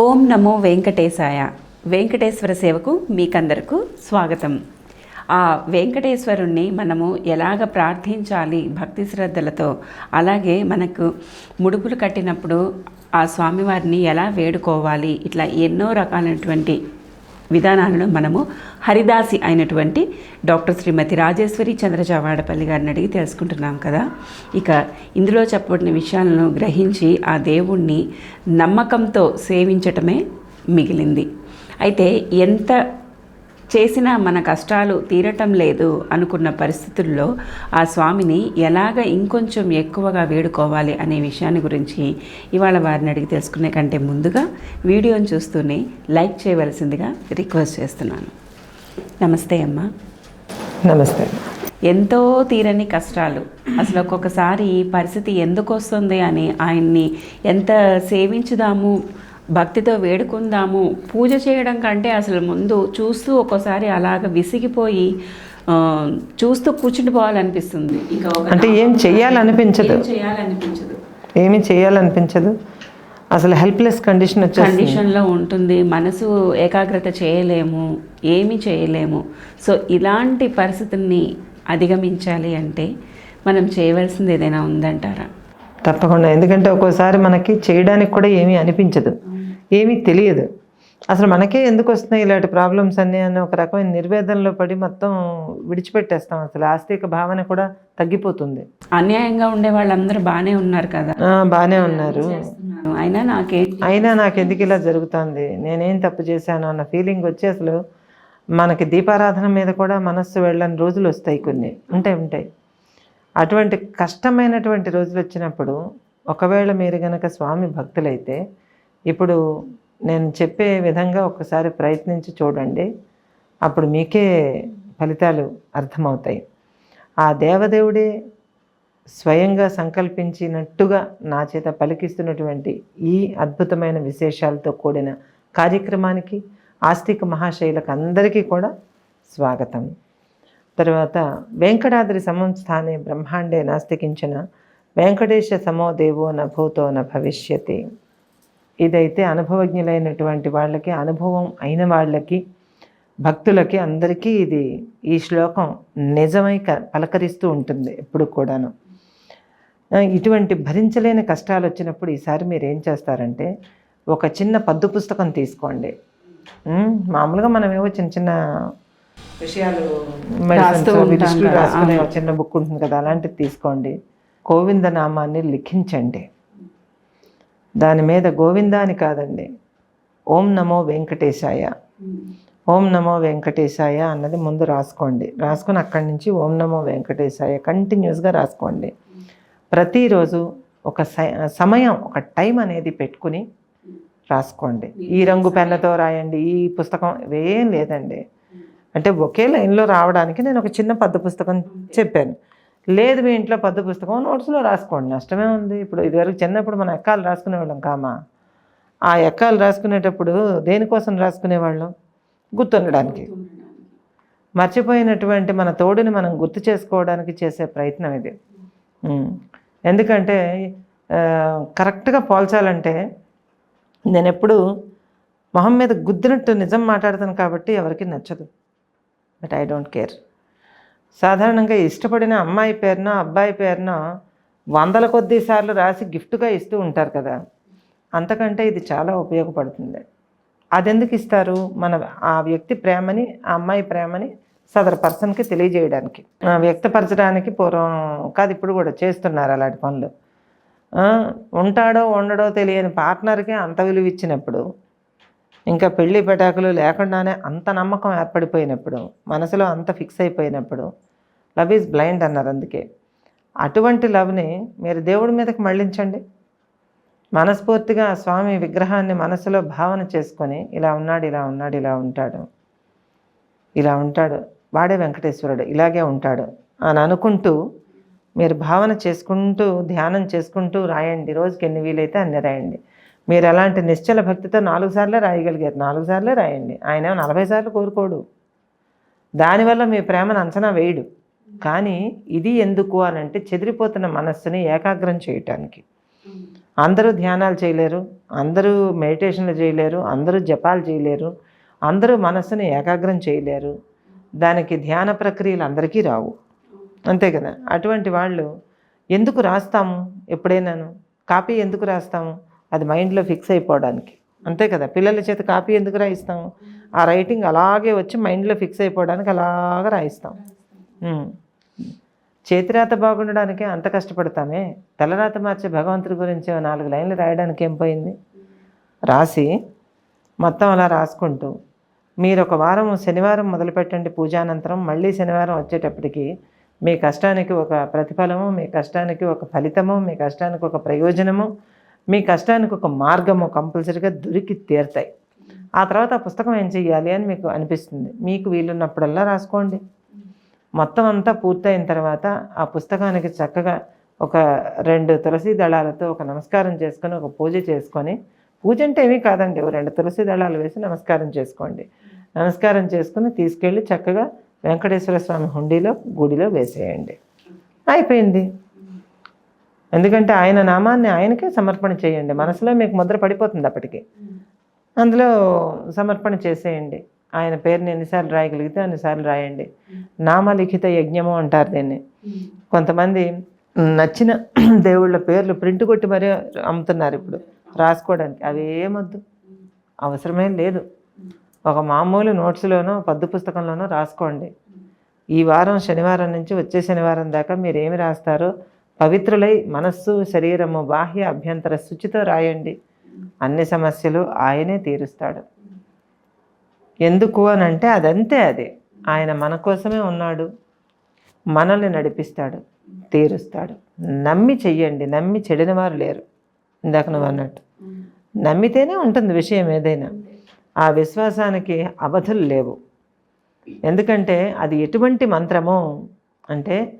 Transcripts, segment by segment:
ఓం నమో వెంకటేశాయ. వెంకటేశ్వర సేవకు మీకందరకు స్వాగతం. ఆ వెంకటేశ్వరుణ్ణి మనము ఎలాగ ప్రార్థించాలి భక్తి శ్రద్ధలతో అలాగే మనకు ముడుపులు కట్టినప్పుడు ఆ స్వామివారిని ఎలా వేడుకోవాలి ఇట్లా ఎన్నో రకాలైనటువంటి విధానాలను మనము హరిదాసి అయినటువంటి డాక్టర్ శ్రీమతి రాజేశ్వరి చంద్రజావాడపల్లి గారిని అడిగి తెలుసుకుంటున్నాం కదా. ఇక ఇందులో చెప్పబడిన విషయాలను గ్రహించి ఆ దేవుణ్ణి నమ్మకంతో సేవించటమే మిగిలింది. అయితే ఎంత చేసినా మన కష్టాలు తీరటం లేదు అనుకున్న పరిస్థితుల్లో ఆ స్వామిని ఎలాగ ఇంకొంచెం ఎక్కువగా వేడుకోవాలి అనే విషయాన్ని గురించి ఇవాళ వారిని అడిగి తెలుసుకునే కంటే ముందుగా వీడియోని చూస్తూనే లైక్ చేయవలసిందిగా రిక్వెస్ట్ చేస్తున్నాను. నమస్తే అమ్మా. నమస్తే. ఎంతో తీరని కష్టాలు. అసలు ఒక్కొక్కసారి పరిస్థితి ఎందుకు వస్తుంది అని ఆయన్ని ఎంత సేవించుదాము భక్తితో వేడుకుందాము. పూజ చేయడం కంటే అసలు ముందు చూస్తూ ఒక్కోసారి అలాగ విసిగిపోయి చూస్తూ కూర్చుండిపోవాలనిపిస్తుంది ఇంకా ఒక అంటే ఏం చెయ్యాలనిపించదు. ఏం చేయాలనిపించదు. ఏమి చేయాలనిపించదు అసలు హెల్ప్లెస్ కండిషన్ కండిషన్లో ఉంటుంది. మనసు ఏకాగ్రత చేయలేము. ఏమీ చేయలేము. సో ఇలాంటి పరిస్థితుల్ని అధిగమించాలి అంటే మనం చేయవలసింది ఏదైనా ఉందంటారా? తప్పకుండా. ఎందుకంటే ఒక్కోసారి మనకి చేయడానికి కూడా ఏమీ అనిపించదు. ఏమీ తెలియదు. అసలు మనకే ఎందుకు వస్తున్నాయి ఇలాంటి ప్రాబ్లమ్స్ అన్నీ అని ఒక రకమైన నిర్వేదంలో పడి మొత్తం విడిచిపెట్టేస్తాం. అసలు ఆస్తిక భావన కూడా తగ్గిపోతుంది. అన్యాయంగా ఉండే వాళ్ళందరూ బాగానే ఉన్నారు కదా. బాగానే ఉన్నారు. అయినా నాకే అయినా నాకు ఎందుకు ఇలా జరుగుతుంది? నేనేం తప్పు చేశాను అన్న ఫీలింగ్ వచ్చి అసలు మనకి దీపారాధన మీద కూడా మనస్సు వెళ్ళని రోజులు వస్తాయి కొన్ని. ఉంటాయి ఉంటాయి. అటువంటి కష్టమైనటువంటి రోజులు వచ్చినప్పుడు ఒకవేళ మీరు గనక స్వామి భక్తులైతే ఇప్పుడు నేను చెప్పే విధంగా ఒకసారి ప్రయత్నించి చూడండి. అప్పుడు మీకే ఫలితాలు అర్థమవుతాయి. ఆ దేవదేవుడే స్వయంగా సంకల్పించినట్టుగా నా చేత పలికిస్తున్నటువంటి ఈ అద్భుతమైన విశేషాలతో కూడిన కార్యక్రమానికి ఆస్తిక మహాశైలకు అందరికీ కూడా స్వాగతం. తర్వాత వెంకటాద్రి సమం స్థానే బ్రహ్మాండే నాస్తికించిన వెంకటేశ సమో దేవో న న భవిష్యతి. ఇదైతే అనుభవజ్ఞులైనటువంటి వాళ్ళకి అనుభవం అయిన వాళ్ళకి భక్తులకి అందరికీ ఇది ఈ శ్లోకం నిజమై పలకరిస్తూ ఉంటుంది ఎప్పుడు కూడాను. ఇటువంటి భరించలేని కష్టాలు వచ్చినప్పుడు ఈసారి మీరు ఏం చేస్తారంటే ఒక చిన్న పద్దు పుస్తకం తీసుకోండి. మామూలుగా మనం ఏవో చిన్న చిన్న విషయాలు రాసుకునే చిన్న బుక్ ఉంటుంది కదా అలాంటిది తీసుకోండి. గోవింద నామాన్ని లిఖించండి. దాని మీద గోవిందా అని కాదండి. ఓం నమో వెంకటేశాయ. ఓం నమో వెంకటేశాయ అన్నది ముందు రాసుకోండి. రాసుకొని అక్కడి నుంచి ఓం నమో వెంకటేశాయ కంటిన్యూస్గా రాసుకోండి. ప్రతిరోజు ఒక సమయం ఒక టైం అనేది పెట్టుకుని రాసుకోండి. ఈ రంగు పెన్నతో రాయండి ఈ పుస్తకం ఇవేం లేదండి. అంటే ఒకే లైన్లో రావడానికి నేను ఒక చిన్న పద్ద పుస్తకం చెప్పాను. లేదు మీ ఇంట్లో పద్ద పుస్తకం నోట్స్లో రాసుకోండి. నష్టమే ఉంది. ఇప్పుడు ఇదివరకు చిన్నప్పుడు మనం ఎక్కాలు రాసుకునేవాళ్ళం కామా? ఆ ఎక్కాలు రాసుకునేటప్పుడు దేనికోసం రాసుకునేవాళ్ళం గుర్తుండడానికి. మర్చిపోయినటువంటి మన తోడుని మనం గుర్తు చేసుకోవడానికి చేసే ప్రయత్నం ఇది. ఎందుకంటే కరెక్ట్గా పోల్చాలంటే నేను ఎప్పుడు మొహం మీద గుద్దినట్టు నిజం మాట్లాడతాను కాబట్టి ఎవరికి నచ్చదు. But I don't care. సాధారణంగా ఇష్టపడిన అమ్మాయి పేరునో అబ్బాయి పేరునో వందల కొద్ది సార్లు రాసి గిఫ్ట్గా ఇస్తూ ఉంటారు కదా. అంతకంటే ఇది చాలా ఉపయోగపడుతుంది. అదెందుకు ఇస్తారు? మన ఆ వ్యక్తి ప్రేమని ఆ అమ్మాయి ప్రేమని సదరు పర్సన్కి తెలియజేయడానికి. వ్యక్తపరచడానికి పూర్వం కాదు ఇప్పుడు కూడా చేస్తున్నారు అలాంటి పనులు. ఉంటాడో ఉండడో తెలియని పార్ట్నర్కి అంత విలువ ఇచ్చినప్పుడు ఇంకా పెళ్ళి పెటాకులు లేకుండానే అంత నమ్మకం ఏర్పడిపోయినప్పుడు మనసులో అంత ఫిక్స్ అయిపోయినప్పుడు లవ్ ఈజ్ బ్లైండ్ అన్నారు అందుకే. అటువంటి లవ్ని మీరు దేవుడి మీదకి మళ్ళించండి. మనస్ఫూర్తిగా స్వామి విగ్రహాన్ని మనసులో భావన చేసుకొని ఇలా ఉన్నాడు ఇలా ఉన్నాడు ఇలా ఉంటాడు. ఇలా ఉంటాడు. వాడే వెంకటేశ్వరుడు ఇలాగే ఉంటాడు అని అనుకుంటూ మీరు భావన చేసుకుంటూ ధ్యానం చేసుకుంటూ రాయండి. రోజుకి ఎన్ని వీలైతే అన్ని రాయండి. మీరు అలాంటి నిశ్చల భక్తితో నాలుగు సార్లే రాయగలిగారు. నాలుగు సార్లే రాయండి. ఆయన నలభై సార్లు కోరుకోడు. దానివల్ల మీ ప్రేమను అంచనా వేయడు. కానీ ఇది ఎందుకు అని అంటే చెదిరిపోతున్న మనస్సుని ఏకాగ్రం చేయటానికి. అందరూ ధ్యానాలు చేయలేరు. అందరూ మెడిటేషన్లు చేయలేరు. అందరూ జపాలు చేయలేరు. అందరూ మనస్సుని ఏకాగ్రం చేయలేరు. దానికి ధ్యాన ప్రక్రియలు అందరికీ రావు. అంతే కదా? అటువంటి వాళ్ళు ఎందుకు రాస్తాము? ఎప్పుడైనాను? కాపీ ఎందుకు రాస్తాము? అది మైండ్లో ఫిక్స్ అయిపోవడానికి. అంతే కదా పిల్లల చేత కాపీ ఎందుకు రాయిస్తాము ఆ రైటింగ్ అలాగే వచ్చి మైండ్లో ఫిక్స్ అయిపోవడానికి అలాగ రాయిస్తాం. చేతిరాత బాగుండడానికే అంత కష్టపడతామే. తలరాత మార్చే భగవంతుడి గురించి నాలుగు లైన్లు రాయడానికి ఏం పోయింది? రాసి మొత్తం అలా రాసుకుంటూ మీరు ఒక వారం శనివారం మొదలుపెట్టండి పూజానంతరం మళ్ళీ శనివారం వచ్చేటప్పటికి మీ కష్టానికి ఒక ప్రతిఫలము మీ కష్టానికి ఒక ఫలితము మీ కష్టానికి ఒక ప్రయోజనము మీ కష్టానికి ఒక మార్గము కంపల్సరీగా దొరికి తీరుతాయి. ఆ తర్వాత ఆ పుస్తకం ఏం చెయ్యాలి అని మీకు అనిపిస్తుంది. మీకు వీలున్నప్పుడల్లా రాసుకోండి. మొత్తం అంతా పూర్తయిన తర్వాత ఆ పుస్తకానికి చక్కగా ఒక రెండు తులసి దళాలతో ఒక నమస్కారం చేసుకొని ఒక పూజ చేసుకొని పూజ అంటే ఏమీ కాదండి. రెండు తులసి దళాలు వేసి నమస్కారం చేసుకోండి. నమస్కారం చేసుకుని తీసుకెళ్ళి చక్కగా వెంకటేశ్వర స్వామి హుండీలో గుడిలో వేసేయండి. అయిపోయింది. ఎందుకంటే ఆయన నామాన్ని ఆయనకే సమర్పణ చేయండి. మనసులో మీకు ముద్ర పడిపోతుంది అప్పటికి. అందులో సమర్పణ చేసేయండి. ఆయన పేరుని ఎన్నిసార్లు రాయగలిగితే అన్నిసార్లు రాయండి. నామలిఖిత యజ్ఞము అంటారు దీన్ని. కొంతమంది నచ్చిన దేవుళ్ళ పేర్లు ప్రింట్ కొట్టి మరీ అమ్ముతున్నారు ఇప్పుడు. రాసుకోవడానికి. అవి ఏమొద్దు అవసరమే లేదు. ఒక మామూలు నోట్స్లోనో పద్దు పుస్తకంలోనో రాసుకోండి. ఈ వారం శనివారం నుంచి వచ్చే శనివారం దాకా మీరు ఏమి రాస్తారో పవిత్రులై మనస్సు శరీరము బాహ్య అభ్యంతర శుచితో రాయండి. అన్ని సమస్యలు ఆయనే తీరుస్తాడు. ఎందుకు అని అంటే అదంతే అది. ఆయన మన కోసమే ఉన్నాడు. మనల్ని నడిపిస్తాడు తీరుస్తాడు. నమ్మి చెయ్యండి. నమ్మి చెడిన వారు లేరు. ఇందాక నువ్వు అన్నట్టు. నమ్మితేనే ఉంటుంది విషయం ఏదైనా. ఆ విశ్వాసానికి అవధులు లేవు. ఎందుకంటే అది ఎటువంటి మంత్రమో అంటే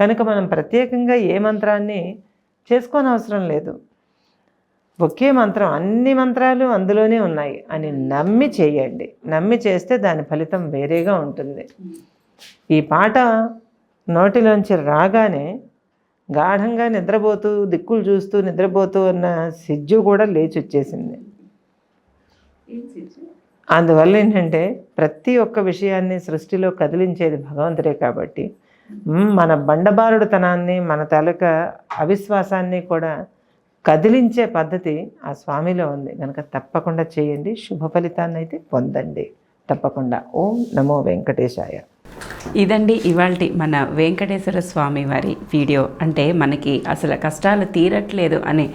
కనుక మనం ప్రత్యేకంగా ఏ మంత్రాన్ని చేసుకోనవసరం లేదు. ఒకే మంత్రం అన్ని మంత్రాలు అందులోనే ఉన్నాయి. అని నమ్మి చేయండి. నమ్మి చేస్తే దాని ఫలితం వేరేగా ఉంటుంది. ఈ పాట నోటిలోంచి రాగానే గాఢంగా నిద్రపోతూ దిక్కులు చూస్తూ నిద్రపోతూ ఉన్న సిజ్జు కూడా లేచి వచ్చేసింది. అందువల్ల ఏంటంటే ప్రతి ఒక్క విషయాన్ని సృష్టిలో కదిలించేది భగవంతుడే కాబట్టి మన బండబారుడుతనాన్ని మన తాలూకా అవిశ్వాసాన్ని కూడా కదిలించే పద్ధతి ఆ స్వామిలో ఉంది. కనుక తప్పకుండా చేయండి. శుభ ఫలితాన్ని అయితే పొందండి. తప్పకుండా. ఓం నమో వెంకటేశాయ. ఇదండి ఇవాల్టి మన వెంకటేశ్వర స్వామి వారి వీడియో. అంటే మనకి అసలు కష్టాలు తీరట్లేదు అనే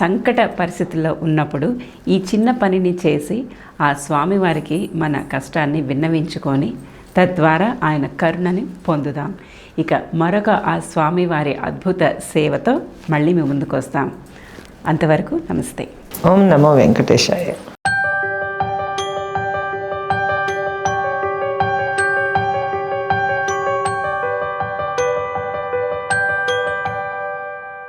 సంకట పరిస్థితుల్లో ఉన్నప్పుడు ఈ చిన్న పనిని చేసి ఆ స్వామివారికి మన కష్టాన్ని విన్నవించుకొని తద్వారా ఆయన కరుణని పొందుదాం. ఇక మరొక ఆ స్వామివారి అద్భుత సేవతో మళ్ళీ మీ ముందుకు వస్తాం. అంతవరకు నమస్తే. ఓం నమో వెంకటేశాయ.